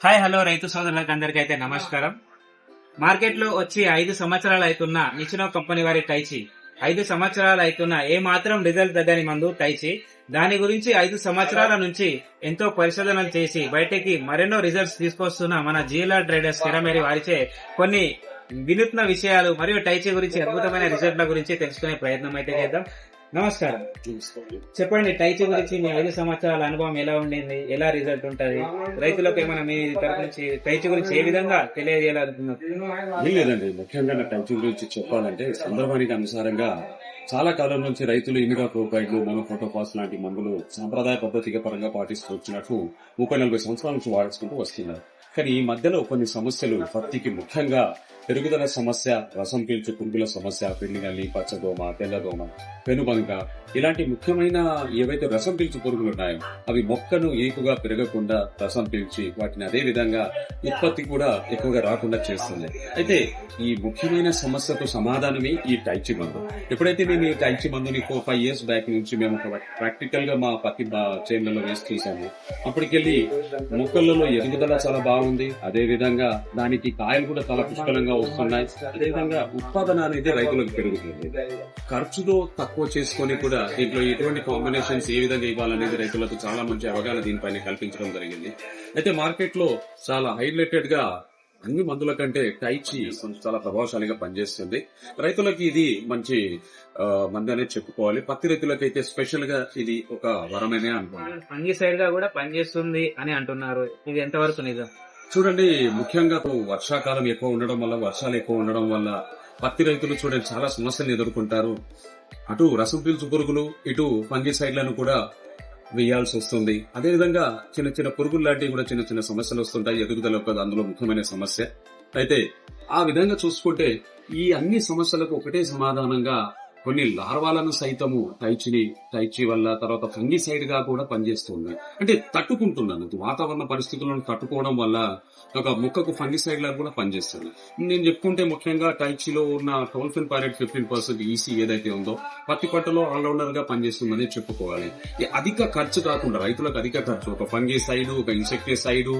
Hi hello రైతు సోదరులకు అందరికీ అయితే నమస్కారం. మార్కెట్లో వచ్చి ఐదు సంవత్సరాలు అవుతున్న నిచినో కంపెనీ వారి టైచి. ఐదు సంవత్సరాలు అవుతున్న ఏ మాత్రం రిజల్ట్ తగ్గని మందు టైచి. దాని గురించి ఐదు సంవత్సరాల నుంచి ఎంతో పరిశోధనలు చేసి బయటకి మరెన్నో రిజల్ట్స్ తీసుకొస్తున్న మన జిఎల్ఆర్ ట్రేడర్స్ కిరమేరి వారిచే కొన్ని వినూత్న విషయాలు మరియు టైచి గురించి అద్భుతమైన రిజల్ట్ల గురించి తెలుసుకునే ప్రయత్నం అయితే చేద్దాం. నమస్కారం. చెప్పండి టైచి గురించి మీ ఐదు సంవత్సరాల అనుభవం ఎలా ఉండింది? ఎలా రిజల్ట్ ఉంటది? రైతులకు ఏమైనా మీ తరఫు నుంచి టైచి గురించి ఏ విధంగా తెలియజేయాలనుకున్నారు లేదండి ముఖ్యంగా నా టైటిల్ గురించి చెప్పాలంటే సందర్భానికి అనుసారంగా చాలా కాలం నుంచి రైతులు ఇమిగా ప్రోపైడ్లు మోనోఫోటోపాస్ లాంటి మందులు సాంప్రదాయ పద్ధతిగా పరంగా పాటిస్తూ వచ్చినట్టు ముప్పై నలభై సంవత్సరాల నుంచి వాడుకుంటూ వస్తున్నారు. కానీ ఈ మధ్యలో కొన్ని సమస్యలు పత్తికి ముఖ్యంగా పెరుగుదల సమస్య రసం పీల్చు పురుగుల సమస్య పిండినల్లి పచ్చదోమ తెల్లదోమ పెనుబంక ఇలాంటి ముఖ్యమైన ఏవైతే రసం పీల్చు పురుగులు ఉన్నాయో అవి మొక్కను ఏకుగా పెరగకుండా రసం పీల్చి వాటిని అదే విధంగా ఉత్పత్తి కూడా ఎక్కువగా రాకుండా చేస్తుంది. అయితే ఈ ముఖ్యమైన సమస్యకు సమాధానమే ఈ టైచి మందు. ఎప్పుడైతే మేము ఈ టైచి మందుని ఫోర్ ఫైవ్ ఇయర్స్ బ్యాక్ నుంచి మేము ప్రాక్టికల్గా మా పత్తి చేనులలో వేసి చూసాము. అప్పటికెళ్ళి మొక్కలలో ఎదుగుదల చాలా బాగుంది. అదే విధంగా దానికి కాయలు కూడా చాలా పుష్కలంగా వస్తున్నాయి. అదేవిధంగా ఉత్పాదన అనేది రైతులకు పెరుగుతుంది. ఖర్చుతో తక్కువ చేసుకొని కూడా దీంట్లో ఎటువంటి కాంబినేషన్స్ ఏ విధంగా ఇవ్వాలనేది రైతులకు చాలా మంచి అవగాహన దీనిపైన కల్పించడం జరిగింది. అయితే మార్కెట్లో చాలా హైలైటెడ్గా అన్ని మందుల కంటే టైచి చాలా ప్రభావశాలిగా పనిచేస్తుంది. రైతులకి ఇది మంచి మంది అనేది చెప్పుకోవాలి. పత్తి రైతులకైతే స్పెషల్గా ఇది ఒక వరమనే అనుకుంటున్నారు ఫంగిసైడ్గా కూడా పనిచేస్తుంది అని అంటున్నారు. ఇది ఎంతవరకు నిజం? చూడండి ముఖ్యంగా వర్షాకాలం ఎక్కువ ఉండడం వల్ల వర్షాలు ఎక్కువ ఉండడం వల్ల పత్తి రైతులు చూడండి చాలా సమస్యలు ఎదుర్కొంటారు. అటు రసం పీల్చు పురుగులు ఇటు ఫంగిసైడ్లను కూడా వేయాల్సి వస్తుంది. అదేవిధంగా చిన్న చిన్న పురుగులు లాంటివి కూడా చిన్న చిన్న సమస్యలు వస్తుంటాయి. ఎదుగుదల ఒక అందులో ముఖ్యమైన సమస్య. అయితే ఆ విధంగా చూసుకుంటే ఈ అన్ని సమస్యలకు ఒకటే సమాధానంగా కొన్ని లార్వాలను సైతము టైచిని టైచి వల్ల తర్వాత ఫంగిసైడ్గా కూడా పనిచేస్తుంది. అంటే తట్టుకుంటున్నాను. వాతావరణ పరిస్థితులను తట్టుకోవడం వల్ల ఒక మొక్కకు ఫంగిసైడ్ లాగా కూడా పనిచేస్తుంది. నేను చెప్పుకుంటే ముఖ్యంగా టైచిలో ఉన్న tolfenpyrad fifteen percent EC ఏదైతే ఉందో పత్తి పంటలో ఆల్రౌండర్గా పనిచేస్తుందని చెప్పుకోవాలి. అధిక ఖర్చు కాకుండా రైతులకు అధిక ఖర్చు ఒక ఫంగిసైడ్ ఒక ఇన్సెక్టిసైడ్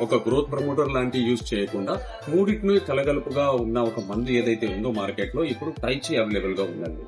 ఒక గ్రోత్ ప్రమోటర్ లాంటివి యూజ్ చేయకుండా మూడింటిని కలగలుపుగా ఉన్న ఒక మందు ఏదైతే ఉందో మార్కెట్లో ఇప్పుడు టైచి అవైలబుల్గా ఉందండి.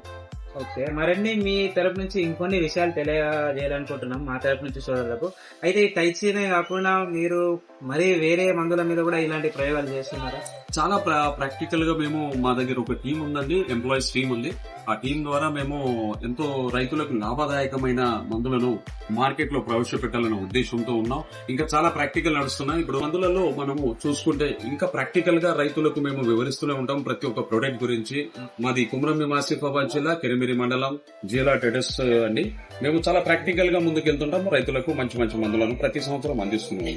ఓకే మరిన్ని మీ తరపు నుంచి ఇంకొన్ని విషయాలు తెలియజేయాలనుకుంటున్నాం మా తరపు నుంచి సోదరులకు. అయితే ఈ టైచీనే కాకుండా మీరు మరి వేరే మందుల మీద కూడా ఇలాంటి ప్రయోగాలు చేస్తున్నారా? చాలా ప్రా- ప్రాక్టికల్గా మేము మా దగ్గర ఒక టీం ఉందండి ఎంప్లాయీస్ టీం ఉంది. ఆ టీం ద్వారా మేము ఎంతో రైతులకు లాభదాయకమైన మందులను మార్కెట్లో ప్రవేశపెట్టాలనే ఉద్దేశంతో ఉన్నాం. ఇంకా చాలా ప్రాక్టికల్ నడుస్తున్నాయి. ఇప్పుడు మందులలో మనము చూసుకుంటే ఇంకా ప్రాక్టికల్గా రైతులకు మేము వివరిస్తూనే ఉంటాం ప్రతి ఒక్క ప్రొడక్ట్ గురించి. మాది కుమ్రం ఆసిఫాబాద్ జిల్లా కెరిమిరి మండలం జిల్లా టెడస్ అండి. మేము చాలా ప్రాక్టికల్గా ముందుకెళ్తుంటాము రైతులకు మంచి మంచి మందులను ప్రతి సంవత్సరం అందిస్తున్నాము.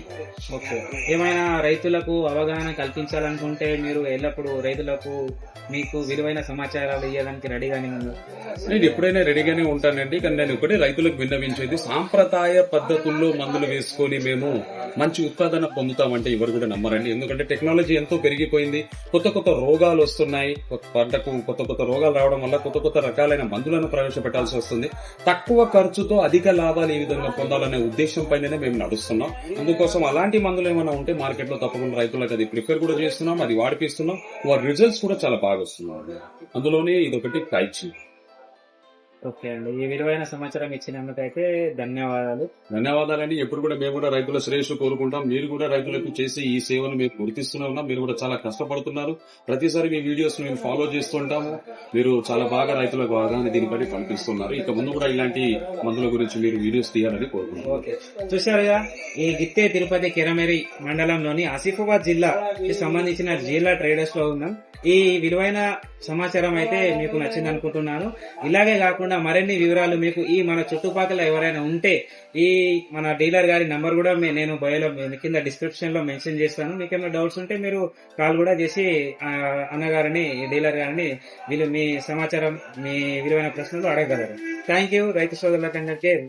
ఓకే. ఏమైనా రైతులకు అవగాహన కల్పించాలనుకుంటే మీరు ఎల్లప్పుడూ రైతులకు మీకు విలువైన సమాచారాలు ఇవ్వడానికి రెడీగానే ఉన్నారు నేను ఎప్పుడైనా రెడీగానే ఉంటానండి. కానీ నేను ఒకటే రైతులకు విన్నవించేది సాంప్రదాయ పద్ధతుల్లో మందులు వేసుకొని మేము మంచి ఉత్పాదన పొందుతామంటే ఎవరు కూడా నమ్మరండి. ఎందుకంటే టెక్నాలజీ ఎంతో పెరిగిపోయింది. కొత్త కొత్త రోగాలు వస్తున్నాయి. పంటకు కొత్త కొత్త రోగాలు రావడం వల్ల కొత్త కొత్త రకాలైన మందులను ప్రవేశపెట్టాల్సి వస్తుంది. తక్కువ ఖర్చుతో అధిక లాభాలు ఏ విధంగా పొందాలనే ఉద్దేశం పైననే మేము నడుస్తున్నాం. అందుకోసం అలాంటి మందులు ఏమైనా ఉంటే మార్కెట్లో తప్పకుండా రైతులకు అది ప్రిఫర్ కూడా చేస్తున్నాం అది వాడిపిస్తున్నాం. వారి రిజల్ట్స్ కూడా చాలా బాగా వస్తున్నాయి. అందులోనే ఇదొకటి టైచి ఓకే అండి. ఈ విలువైన సమాచారం ఇచ్చినందుకైతే ధన్యవాదాలు. ధన్యవాదాలండి. ఎప్పుడు కూడా మేము కూడా రైతుల శ్రేయస్సు కోరుకుంటాం. మీరు కూడా రైతులకు చేసే ఈ సేవను మేము గుర్తిస్తూనే ఉన్నాం. మీరు కూడా చాలా కష్టపడుతున్నారు. ప్రతిసారి మీ వీడియోస్ మేము ఫాలో చేస్తుంటాము మీరు చాలా బాగా రైతులకు అవగాహన దీనిపై పంపిస్తున్నారు ఇక ముందు కూడా ఇలాంటి మందుల గురించి మీరు వీడియోస్ తీయాలని కోరుకుంటున్నాం. ఓకే. చూశారుగా ఈ గిత్తే తిరుపతి కిరమేరి మండలంలోని ఆసిఫాబాద్ జిల్లాకి సంబంధించిన జిల్లా ట్రేడర్స్లో ఉన్నాం. ఈ విలువైన సమాచారం అయితే మీకు నచ్చింది అనుకుంటున్నాను ఇలాగే కాకుండా మరిన్ని వివరాలు మీకు ఈ మన చుట్టుపక్కల ఎవరైనా ఉంటే ఈ మన డీలర్ గారి నంబర్ కూడా మే- నేను బయోలో కింద డిస్క్రిప్షన్లో మెన్షన్ చేస్తాను. మీకు ఏమైనా డౌట్స్ ఉంటే మీరు కాల్ కూడా చేసి అన్నగారిని డీలర్ గారిని వీళ్ళు మీ సమాచారం మీ విలువైన ప్రశ్నలు అడగగలరు. థ్యాంక్ యూ రైతు సోదరులకందరికీ